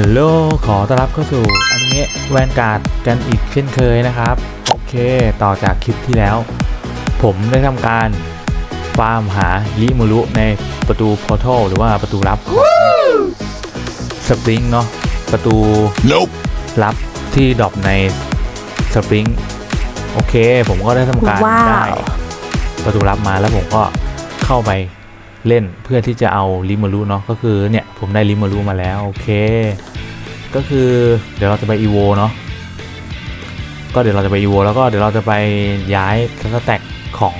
ฮัลโหล ขอต้อนรับเข้าสู่อนิเมะแวนการ์ดกันอีกเช่นเคยนะครับ โอเค ต่อจากคลิปที่แล้ว ผมได้ทำการฟาร์มหาลิมูรุในประตูพอร์ทัลหรือว่าประตูลับสปริงเนาะ ประตู Nope. ลับที่ดรอปในสปริง โอเค ผมก็ได้ทำการว้าวได้ประตูลับมาแล้วผมก็เข้าไป เล่นเพื่อที่จะเอาลิมารุเนาะก็คือเนี่ยผมได้ลิมารุมาแล้วโอเค ก็คือเดี๋ยวเราจะไปอีโวเนาะก็เดี๋ยวเราจะไปอีโวแล้วก็เดี๋ยวเราจะไปย้ายสแต็กของ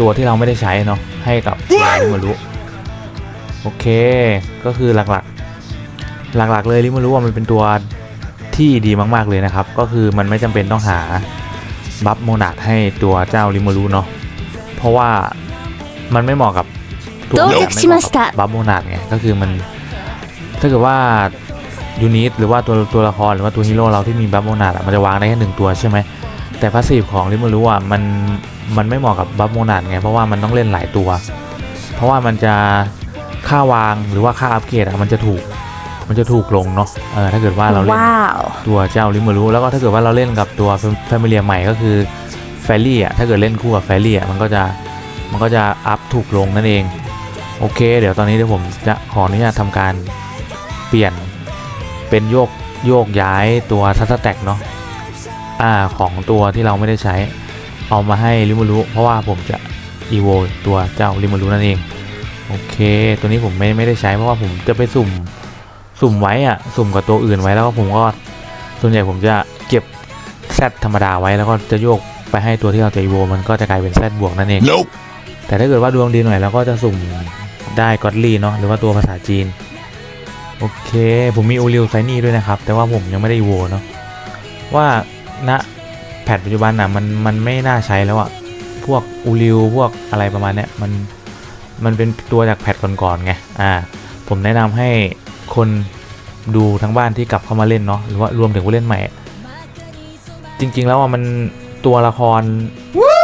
ตัวที่เราไม่ได้ใช้เนาะให้กับลิมารุโอเค ก็คือหลักๆ หลักๆ เลยลิมารุว่ามันเป็นตัวที่ดีมากๆเลยนะครับ ก็คือมันไม่จำเป็นต้องหาบัฟโมนาดให้ตัวเจ้าลิมารุเนาะเพราะว่ามันไม่เหมาะกับ ถูกต้องไม่เหมาะกับบาโมนาดไงก็คือมันถ้าเกิดว่ายูนิตหรือว่าตัวตัวละครหรือว่าตัวฮีโร่เราที่มีบัฟโมนาดมันจะวางได้แค่หนึ่งตัวใช่ไหมแต่พาสซีฟของริมูรู้อะมันมันไม่เหมาะกับบัฟโมนาดไงเพราะว่ามันต้องเล่นหลายตัว เพราะว่ามันจะค่าวางหรือว่าค่าอัปเกรดอะมันจะถูกมันจะถูกลงเนาะเออถ้าเกิดว่าเราเล่นตัวเจ้าริมูรู้แล้วก็ถ้าเกิดว่าเราเล่นกับตัวแฟมิเลียใหม่ก็คือแฟรี่อะถ้าเกิดเล่นคู่กับแฟรี่อะมันก็จะมันก็จะอัพถูกลงนั่นเอง โอเค เดี๋ยวตอนนี้เดี๋ยวผมจะขออนุญาตทำการเปลี่ยนเป็นโยกโยกย้ายตัวทัสแต็กเนาะอ่าของตัวที่เราไม่ได้ใช้ เอามาให้ลิมารุเพราะว่าผมจะอีโวตัวเจ้าลิมารุนั่นเอง โอเค ตัวนี้ผมไม่ไม่ได้ใช้เพราะว่าผมจะไปสุ่มสุ่มไว้อะสุ่มกับตัวอื่นไว้แล้วก็ผมก็ส่วนใหญ่ผมจะเก็บแซดธรรมดาไว้แล้วก็จะโยกไปให้ตัวที่เราจะอีโวมันก็จะกลายเป็นแซดบวกนั่นเอง Nope. แต่ถ้าเกิดว่าดวงดีหน่อยเราก็จะสุ่ม ได้ก็อดลี่เนาะหรือว่าตัวภาษาจีน โอเค ผมมีอูริวไซนี่ด้วยนะครับ แต่ว่าผมยังไม่ได้อีโวเนาะว่าณแพทปัจจุบันน่ะมันมันไม่น่าใช้แล้วอะพวกอูริวพวกอะไรประมาณเนี้ยมันมันเป็นตัวจากแพทก่อนๆไงอ่าผมแนะนำให้คนดูทั้งบ้านที่กลับเข้ามาเล่นเนาะหรือว่ารวมถึงผู้เล่นใหม่ จริง ๆ แล้วอะมันตัวละคร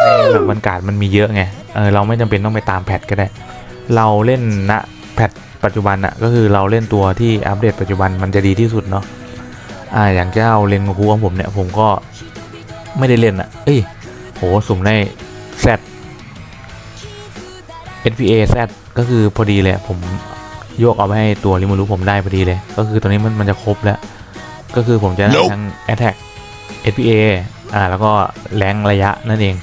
ในแบบบรรกาศมันมีเยอะไงเออเราไม่จำเป็นต้องไปตามแพทก็ได้ เราเล่นณแพทปัจจุบันอะก็คือเราเล่นตัวที่อัปเดตปัจจุบันมันจะดีที่สุดเนาะอ่าอย่างเจ้าเลนคูของผมเนี่ยผมก็ไม่ได้เล่นอะเอ้ยโหสุ่มได้แซด SPA Z ก็คือพอดีเลยผมโยกเอาไปให้ตัวริมูรุผมได้พอดีเลย ก็คือตัวนี้มันมันจะครบแล้ว ก็คือผมจะได้ Nope ทั้ง Attack SPA อ่าแล้วก็แรงระยะนั่นเอง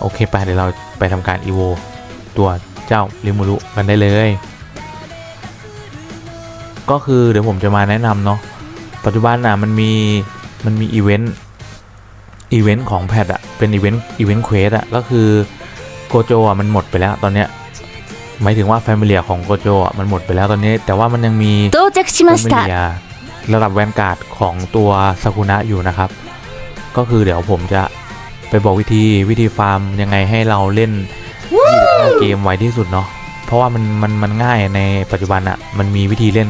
โอเคไปเดี๋ยวเราไปทำการ EVO ตัว จ้าริมูรุกันได้เลย ก็คือเดี๋ยวผมจะมาแนะนำเนาะปัจจุบันนะมันมี มันมีอีเวนต์อีเวนต์ของแพทอะเป็นอีเวนต์อีเวนต์เควสอะก็คือโกโจอะมันหมดไปแล้วตอนเนี้ยหมายถึงว่าแฟมิเลียของโกโจอะมันหมดไปแล้วตอนนี้ แต่ว่ามันยังมีแฟมิเลียระดับแวนการ์ดของตัวซากุนะอยู่นะครับ ก็คือเดี๋ยวผมจะไปบอกวิธีวิธีฟาร์มยังไงให้เราเล่น 25เกมไวที่สุดเนาะเพราะว่ามันมันมันง่ายในปัจจุบันอะมันมีวิธีเล่น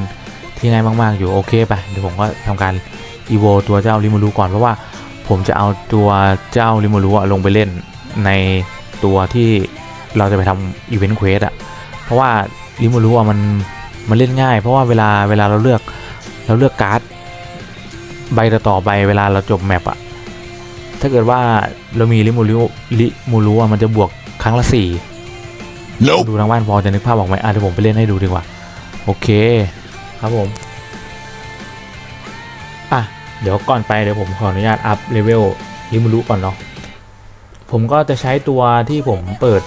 ที่ง่ายมากๆอยู่โอเคไปเดี๋ยวผมก็ทำการอีโวตัวเจ้าริมูรุก่อนเพราะว่าผมจะเอาตัวเจ้าริมูรุลงไปเล่นในตัวที่เราจะไปทำอีเวนต์เควสอะเพราะว่าริมูรุอะมันมันเล่นง่าย เพราะว่าเวลาเวลาเราเลือกเราเลือกการ์ดใบต่อๆไปเวลาเราจบแมปอะถ้าเกิดว่าเรามีริมูรุริมูรุอะมันจะบวกครั้งละสี่ ดูทางบ้านพอจะนึกภาพออกไหมอะเดี๋ยวผมไปเล่นให้ดูดีกว่า โอเค ครับผมอะเดี๋ยวก่อนไปเดี๋ยวผมขออนุญาตอัพเลเวลริมูรุก่อนเนาะผมก็จะใช้ตัวที่ผมเปิด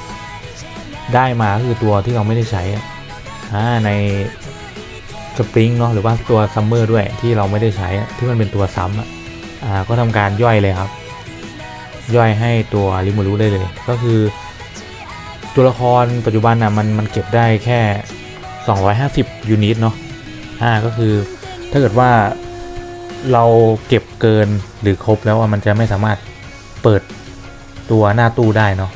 ได้มาคือตัวที่เราไม่ได้ใช้อ่าในสปริงเนาะหรือว่าตัวซัมเมอร์ด้วยที่เราไม่ได้ใช้อะที่มันเป็นตัวซ้ำอะอ่าก็ทำการย่อยเลยครับ ย่อยให้ตัวริมูรุได้เลย ก็คือ ตัวละครปัจจุบันน่ะมันมันเก็บได้แค่ 250 ยูนิตเนาะอ่าก็คือถ้าเกิดว่าเราเก็บเกินหรือครบแล้วมันจะไม่สามารถเปิดตัวหน้าตู้ได้เนาะ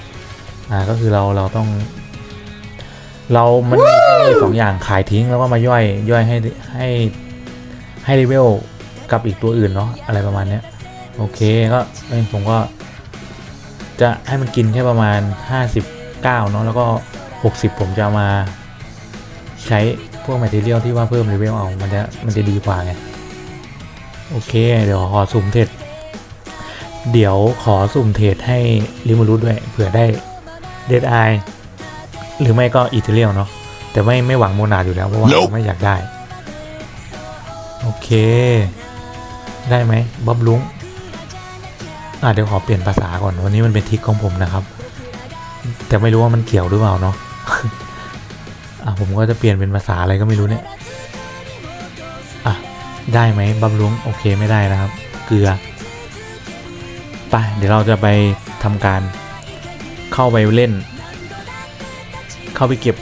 อ่าก็คือเราเราต้อง เรามันมีสองอย่างขายทิ้งแล้วก็มาย่อยย่อยให้ให้ให้เลเวลกับอีกตัวอื่นเนาะอะไรประมาณเนี้ยโอเคก็ผมก็จะให้มันกินแค่ประมาณ 59เนาะแล้วก็ 60 ผมจะเอามาใช้พวกแมทเทียลที่ว่าเพิ่มเลเวลเอา มันจะมันจะดีกว่าไง โอเค เดี๋ยวขอสุ่มเทรดเดี๋ยวขอสุ่มเทรดให้ลิมูรุด้วย เผื่อได้เดดไอหรือไม่ก็อีเทเรียลเนาะแต่ไม่ไม่หวังโมนาดอยู่แล้ว เพราะว่า Nope ไม่อยากได้ โอเค ได้ไหมบ๊อบลุงอะเดี๋ยวขอเปลี่ยนภาษาก่อน วันนี้มันเป็นทริกของผมนะครับ แต่ไม่รู้ว่ามันเกี่ยวหรือเปล่าเนาะอะผมก็จะเปลี่ยนเป็นภาษาอะไรก็ไม่รู้เนี่ยอะได้ไหมบำรุงโอเคไม่ได้นะครับ เกลือไปเดี๋ยวเราจะไปทำการเข้าไปเล่น เข้าไปเก็บ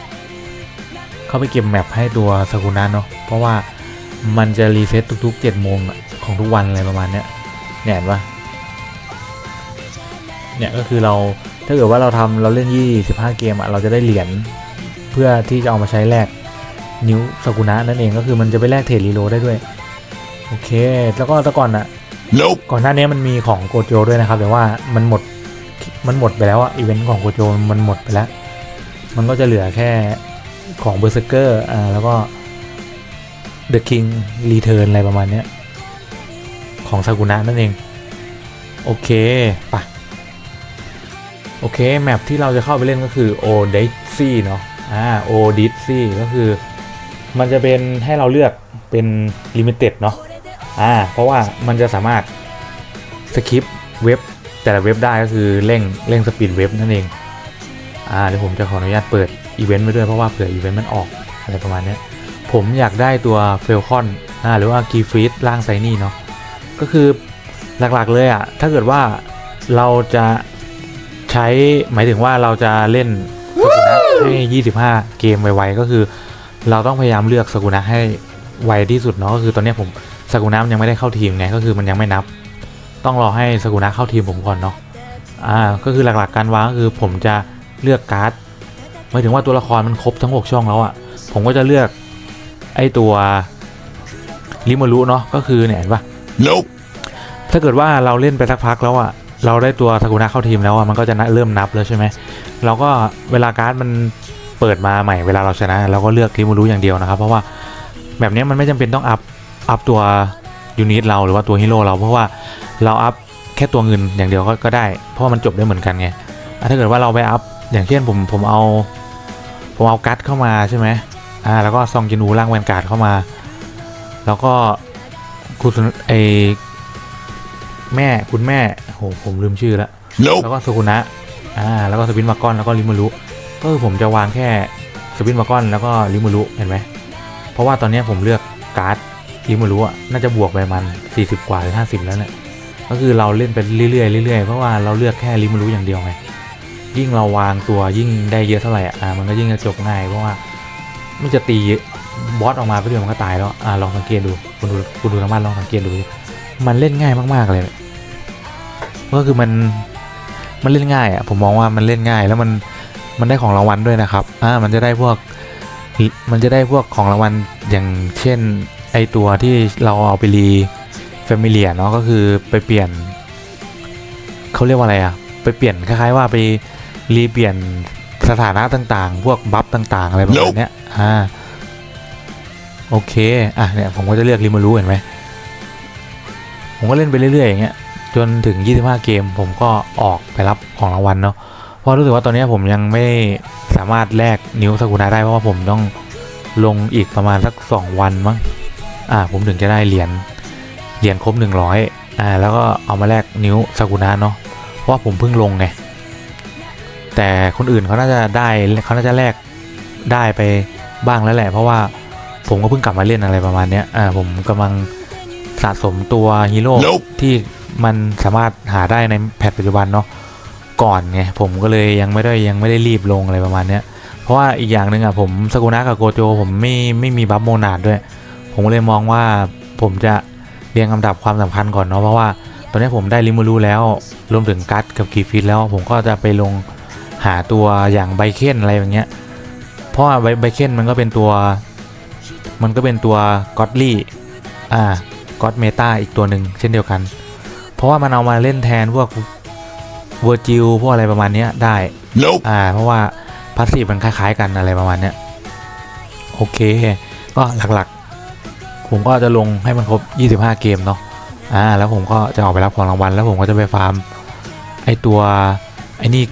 เข้าไปเก็บแมปให้ตัวสกุนะเนาะเพราะว่ามันจะรีเซ็ตทุกๆ7โมงของทุกวันอะไรประมาณเนี้ยเนี่ยเห็นปะเนี่ยก็คือเรา ถ้าเกิดว่าเราทำเราเล่น 25 เกมอะเราจะได้เหรียญเพื่อที่จะเอามาใช้แลกนิ้วสกุนะนั่นเองก็คือมันจะไปแลกเทรดรีโหลดได้ด้วย โอเค แล้วก็แต่ก่อนอะ Nope. ก่อนหน้านี้มันมีของโกโจด้วยนะครับ แต่ว่ามันหมดมันหมดไปแล้วอะอีเวนต์ของโกโจมันหมดไปแล้ว มันก็จะเหลือแค่ของเบอร์เซเกอร์อ่าแล้วก็ The King Return อะไรประมาณเนี้ยของซากุนะนั่นเอง โอเคไปะ โอเค แมปที่เราจะเข้าไปเล่นก็คือ o d y s s e y เนาะอ่า o d y s s e y ก็คือ มันจะเป็นให้เราเลือกเป็น Limited เนาะอ่าเพราะว่ามันจะสามารถสคริปเว็บแต่ละเว็บได้ก็คือเร่งเร่งสปีดเว็บนั่นเองอ่าเดี๋ยวผมจะขออนุญาตเปิดอีเวนต์ไปด้วยเพราะว่าเผื่ออีเวนต์มันออกอะไรประมาณเนี้ยผมอยากได้ตัวเฟลคอนอ่าหรือว่ากีฟรีดล่างไซนี่เนาะก็คือหลักๆเลยอะ่ะถ้าเกิดว่าเราจะ ใช้หมายถึงว่าเราจะเล่นสกุนะให้25 เกมไวๆก็คือ เราต้องพยายามเลือกสกุนะให้ไวที่สุดเนาะก็คือตอนเนี้ยผมสกุนะมันยังไม่ได้เข้าทีมไงก็คือมันยังไม่นับ ต้องรอให้สกุนะเข้าทีมผมก่อนเนาะอ่าก็คือหลักๆการวางก็คือผมจะเลือกการ์ดหมายถึงว่าตัวละครมันครบทั้ง 6 ช่องแล้วอะ่ะผมก็จะเลือกไอตัวลิมารุเนาะก็คือเนี่ยเห็นปะ Nope. ถ้าเกิดว่าเราเล่นไปสักพักแล้วอะ เราได้ตัวสกุนะเข้าทีมแล้วอะมันก็จะเริ่มนับแล้วใช่ไหมเราก็เวลาการ์ดมันเปิดมาใหม่เวลาเราชนะเราก็เลือกลิมูรุอย่างเดียวนะครับ เพราะว่าแบบนี้มันไม่จำเป็นต้องอัพอัพตัวยูนิตเราหรือว่าตัวฮีโร่เราเพราะว่าเราอัพแค่ตัวเงินอย่างเดียวก็ก็ได้ เพราะมันจบได้เหมือนกันไงถ้าเกิดว่าเราไปอัพอย่างเช่นผมผมเอาผมเอากัดเข้ามาใช่ไหมอ่าแล้วก็ซองจินูร่างแวนการ์ดเข้ามา แล้วก็คุณไอ แม่คุณแม่โหผมลืมชื่อแล้ว Nope. แล้วก็สุกุนะอ่าแล้วก็สปินมากอนแล้วก็ลิมูรุก็คือผมจะวางแค่สปินมากอนแล้วก็ลิมูรุเห็นไหมเพราะว่าตอนเนี้ยผมเลือกการ์ดลิมูรุอะน่าจะบวกไปประมัน 40 กว่าหรือ50 แล้วเนี่ยก็คือเราเล่นไปเรื่อยๆเรื่อยๆเพราะว่าเราเลือกแค่ลิมูรุอย่างเดียวไงยิ่งเราวางตัวยิ่งได้เยอะเท่าไหร่อะอ่ามันก็ยิ่งจะจบง่ายเพราะว่ามันจะตีบอสออกมาไปเดียวมันก็ตายแล้วอ่าลองสังเกตดูคุณดูคุณดูทางบ้านลองสังเกตดูดิ มันเล่นง่ายมากๆเลย ก็คือมันมันเล่นง่ายอะผมมองว่ามันเล่นง่ายแล้วมันมันได้ของรางวัลด้วยนะครับอ่ามันจะได้พวกมันจะได้พวกของรางวัลอย่างเช่นไอตัวที่เราเอาไปรีแฟมิเลียเนาะก็คือไปเปลี่ยนเขาเรียกว่าอะไรอะไปเปลี่ยนคล้ายๆว่าไปรีเปลี่ยนสถานะต่างๆ พวกบัฟต่างๆ อะไรประมาณเนี้ยอ่าโอเค อะเนี่ยผมก็จะเลือกริมารู้เห็นไหม ผมก็เล่นไปเรื่อยๆอย่างเงี้ยจนถึง 25 เกม ผมก็ออกไปรับของรางวัลเนาะเพราะรู้สึกว่าตอนนี้ผมยังไม่สามารถแลกนิ้วสกุนะได้เพราะว่าผมต้องลงอีกประมาณสัก 2 วันมั้งอ่าผมถึงจะได้เหรียญเหรียญครบ 100อ่าแล้วก็เอามาแลกนิ้วสกุนะเนาะเพราะว่าผมเพิ่งลงไงแต่คนอื่นเขาน่าจะได้เขาน่าจะแลกได้ไปบ้างแล้วแหละ เพราะว่าผมก็เพิ่งกลับมาเล่นอะไรประมาณเนี้ยอ่าผมกำลัง สะสมตัวฮีโร่ Nope. ที่มันสามารถหาได้ในแพทปัจจุบันเนาะก่อนไงผมก็เลยยังไม่ได้ยังไม่ได้รีบลงอะไรประมาณเนี้ยเพราะว่าอีกอย่างหนึ่งอะผมสกุนะกับโกโจผมไม่ไม่มีบัฟโมนาดด้วย ผมก็เลยมองว่าผมจะเรียงลำดับความสำคัญก่อนเนาะเพราะว่าตอนนี้ผมได้ลิมูรูแล้วรวมถึงกัตกับกีฟิตแล้วผมก็จะไปลงหาตัวอย่างไบเคนอะไรอย่างเงี้ยเพราะว่าไบไบเคนมันก็เป็นตัว มันก็เป็นตัวก็อดลี่อ่า ก็อดเมตาอีกตัวหนึ่งเช่นเดียวกัน เพราะว่ามันเอามาเล่นแทนพวกเวอร์จิลพวกอะไรประมาณเนี้ยได้ Nope. อ่า เพราะว่าพาสซีฟมันคล้าย ๆ กันอะไรประมาณเนี้ยโอเค ก็หลักๆ ผมก็จะลงให้มันครบ 25 เกมเนาะอ่าแล้วผมก็จะออกไปรับของรางวัล แล้วผมก็จะไปฟาร์มไอตัวไอนี่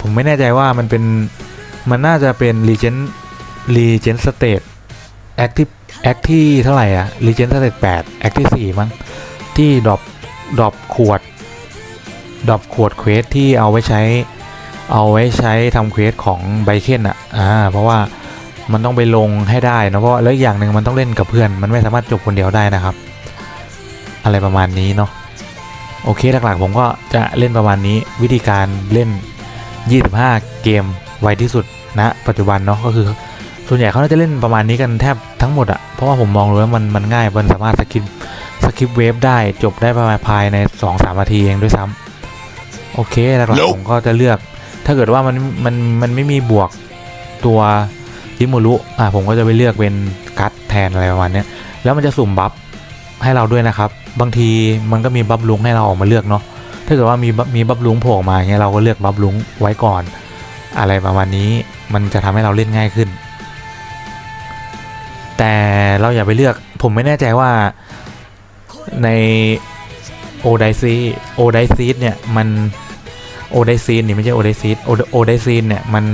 ผมไม่แน่ใจว่ามันเป็นมันน่าจะเป็น Legend Legend State Active Act ที่ แอคที่เท่าไหร่อะ Legend State 8 Act ที่4มั้งที่ดรอปดรอปขวดดรอปขวดเควสที่เอาไว้ใช้ เอาไว้ใช้ทำเควสของไบเคนอะอ่าเพราะว่ามันต้องไปลงให้ได้นะเพราะแล้วอีกอย่างหนึ่งมันต้องเล่นกับเพื่อน มันไม่สามารถจบคนเดียวได้นะครับ อะไรประมาณนี้เนาะโอเคหลักๆ ผมก็จะเล่นประมาณนี้วิธีการเล่น 25 เกมไวที่สุดนะปัจจุบันเนาะก็คือ ส่วนใหญ่เขาน่าจะเล่นประมาณนี้กันแทบทั้งหมดอะเพราะว่าผมมองดูแล้วมันมันง่ายมันสามารถสกิปสกิปเวฟได้จบได้ประมาณภายใน2-3นาทีเองด้วยซ้ำโอเคหลักๆผมก็จะเลือก ถ้าเกิดว่ามันมันมันไม่มีบวกตัวยิมูรุอะผมก็จะไปเลือกเป็นกัดแทนอะไรประมาณเนี้ยแล้วมันจะสุ่มบัฟให้เราด้วยนะครับ บางทีมันก็มีบัฟลุงให้เราออกมาเลือกเนาะถ้าเกิดว่ามีบัฟมีบัฟลุงโผล่ออกมาเงี้ยเราก็เลือกบัฟลุงไว้ก่อน อะไรประมาณนี้มันจะทำให้เราเล่นง่ายขึ้น แต่เราอย่าไปเลือก ผมไม่แน่ใจว่าในโอไดซีโอไดซีเนี่ย มันโอไดซีนนี่ไม่ใช่โอไดซีโอไดซีนเนี่ยมัน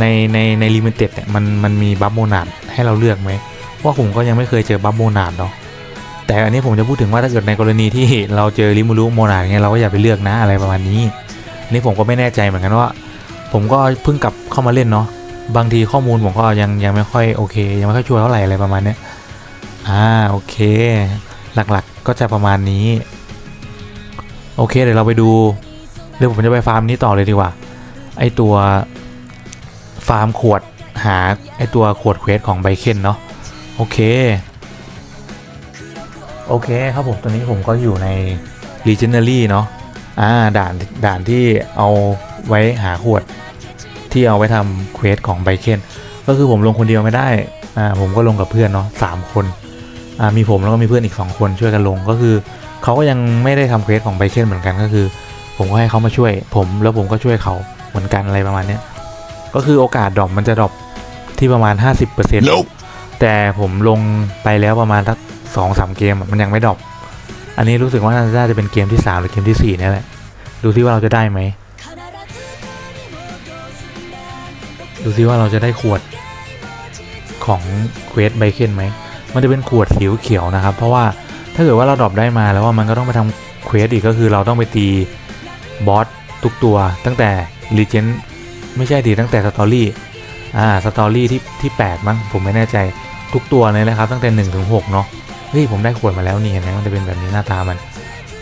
ในในในลิมิเต็ดเนี่ยมันมันมีบัฟโมนาดให้เราเลือกไหมเพราะผมก็ยังไม่เคยเจอบัฟโมนาดเนาะแต่อันนี้ผมจะพูดถึงว่าถ้าเกิดในกรณีที่เราเจอลิมูรุโมนาดเงี้ยเราก็อย่าไปเลือกนะอะไรประมาณนี้นี่ผมก็ไม่แน่ใจเหมือนกันว่า ผมก็เพิ่งกลับเข้ามาเล่นเนาะ บางทีข้อมูลผมก็ยังยังไม่ค่อยโอเค ยังไม่ค่อยชัวร์เท่าไหร่อะไรประมาณนี้อ่าโอเค หลักๆก็จะประมาณนี้ โอเคเดี๋ยวเราไปดูเดี๋ยวผมจะไปฟาร์มนี้ต่อเลยดีกว่า ไอตัวฟาร์มขวดหาไอตัวขวดเควสของไบเคนเนาะโอเค โอเคครับผมตอนนี้ผมก็อยู่ใน Legendary เนาะอ่าด่านด่านที่เอาไว้หาขวด ที่เอาไว้ทำเควสของไบเคนก็คือผมลงคนเดียวไม่ได้อ่าผมก็ลงกับเพื่อนเนาะสามคนอ่ามีผมแล้วก็มีเพื่อนอีก 2 คนช่วยกันลงก็คือเขาก็ยังไม่ได้ทำเควสของไบเคนเหมือนกันก็คือ ผมก็ให้เขามาช่วย ผมแล้วผมก็ช่วยเขาเหมือนกันอะไรประมาณเนี้ยก็คือโอกาสดรอปมันจะดรอปที่ประมาณ 50% Nope. แต่ผมลงไปแล้วประมาณสักสองสามเกมอะมันยังไม่ดรอปอันนี้รู้สึกว่าน่าจะเป็นเกมที่ 3 หรือเกมที่4นี่แหละ ดูซิว่าเราจะได้ไหม ดูซิว่าเราจะได้ขวดของเควสไบเคนไหม มันจะเป็นขวดสีเขียวนะครับ เพราะว่าถ้าเกิดว่าเราดรอปได้มาแล้วว่ามันก็ต้องไปทำเควสอีกก็คือเราต้องไปตีบอสทุกตัวตั้งแต่รีเจนไม่ใช่ดีตั้งแต่สตอรี่อ่าสตอรี่ที่ที่ 8 มั้งผมไม่แน่ใจทุกตัวเลยนะครับ ตั้งแต่1ถึง6เนาะเฮ้ยผมได้ขวดมาแล้วนี่เห็นไหมมันจะเป็นแบบนี้หน้าตามัน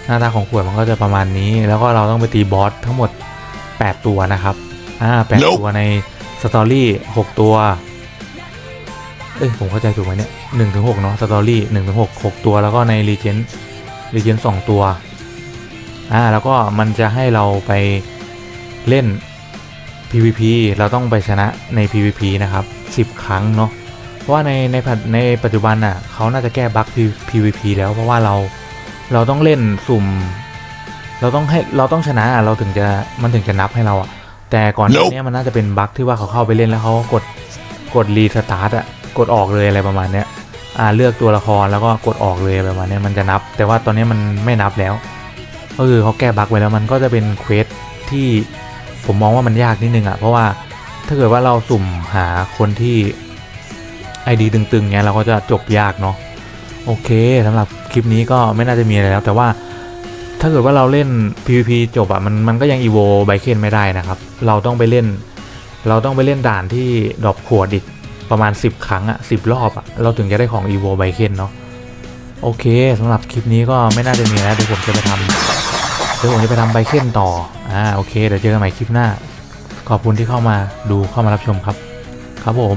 หน้าตาของขวดมันก็จะประมาณนี้ แล้วก็เราต้องไปตีบอสทั้งหมด 8 ตัวนะครับอ่าแปด Nope ตัวใน สตอรี่6ตัว เอ้ยผมเข้าใจถูกไหมเนี่ยหนึ่งถึงหกเนาะสตอรี่หนึ่งถึงหกหกตัวแล้วก็ในรีเจนรีเจนสองตัว อ่า แล้วก็มันจะให้เราไปเล่น PVP เราต้องไปชนะใน PVP นะครับ 10 ครั้งเนาะ เพราะว่าในในปัจในปัจจุบันน่ะเขาน่าจะแก้บั๊ก PVP แล้วเพราะว่าเราเราต้องเล่นสุ่ม เราต้องให้เราต้องชนะอะเราถึงจะมันถึงจะนับให้เราอะ แต่ก่อนหน้า Nope นี้มันน่าจะเป็นบั๊กที่ว่าเขาเข้าไปเล่นแล้วเขาก็กดกดรีสตาร์ทอะกดออกเลยอะไรประมาณเนี้ยอ่าเลือกตัวละครแล้วก็กดออกเลยประมาณเนี้ยมันจะนับ แต่ว่าตอนนี้มันไม่นับแล้ว ก็คือเขาแก้บั๊กไว้แล้วมันก็จะเป็นเควสที่ผมมองว่ามันยากนิดนึงอะเพราะว่าถ้าเกิดว่าเราสุ่มหาคนที่ไอดีตึงๆเงี้ยเราก็จะจบยากเนาะโอเคสำหรับคลิปนี้ก็ไม่น่าจะมีอะไรแล้ว แต่ว่า ถ้าเกิดว่าเราเล่น PVP จบอะมันมันก็ยังอีโวไบเคนไม่ได้นะครับ เราต้องไปเล่น เราต้องไปเล่นด่านที่ดรอปขวดอีกประมาณ 10 ครั้งอะ10 รอบอะเราถึงจะได้ของ EVO ไบเคนเนาะโอเคสำหรับคลิปนี้ก็ไม่น่าจะมีแล้วเดี๋ยวผมจะไปทำเดี๋ยวผมจะไปทำไบเคนต่ออ่าโอเคเดี๋ยวเจอกันใหม่คลิปหน้า ขอบคุณที่เข้ามาดูเข้ามารับชมครับ ครับผม